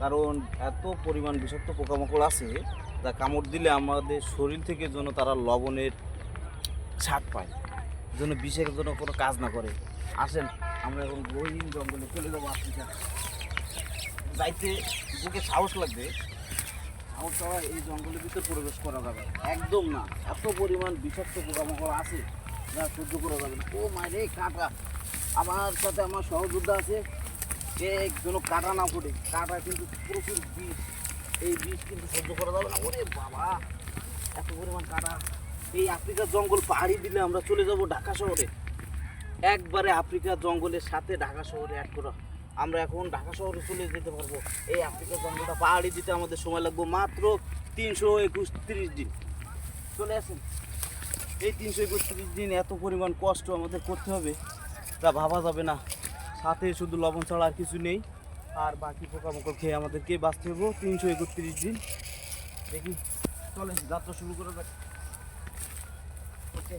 কারণ এত পরিমাণ বিষাক্ত পোকামাকড় আছে যা কামড় দিলে আমাদের শরীর থেকে যেন তারা লবণের ছাট পায়, যেন বিষের জন্য কোনো কাজ না করে। আসেন, আমরা এখন গহীন জঙ্গলে চলে যাব আফ্রিকা যাইতে বুকে সাহস লাগবে। সাহস এই জঙ্গলের ভিতরে প্রবেশ করা যাবে একদম না। এত পরিমাণ বিষাক্ত পোকামাকড় আছে যা সহ্য করা যাবে না। ও মায়ের কাটা আমার সাথে আমার সহযোদ্ধা আছে। যে কাটা না ফুটে, কাটা কিন্তু প্রচুর বিষ। এই বিষ কিন্তু সহ্য করা যাবে না। ওরে বাবা, এত পরিমাণ কাটা। এই আফ্রিকার জঙ্গল পাহাড়ি দিলে আমরা চলে যাব ঢাকা শহরে। একবারে আফ্রিকার জঙ্গলের সাথে ঢাকা শহরে অ্যাড করা। আমরা এখন ঢাকা শহরে চলে যেতে পারব। এই আফ্রিকার জঙ্গলটা পাহাড়ি দিতে আমাদের সময় লাগবে মাত্র তিনশো একুশ তিরিশ দিন। চলে আসেন। এই তিনশো একুশ তিরিশ দিন এত পরিমাণ কষ্ট আমাদের করতে হবে। তা ভাবা যাবে না। সাথে শুধু লবণ ছাড়া আর কিছু নেই। আর বাকি পোকামাকড় খেয়ে আমাদেরকে বাঁচতে হব তিনশো একত্রিশ দিন। দেখি চলে যাত্রা শুরু করে দেখ ওকে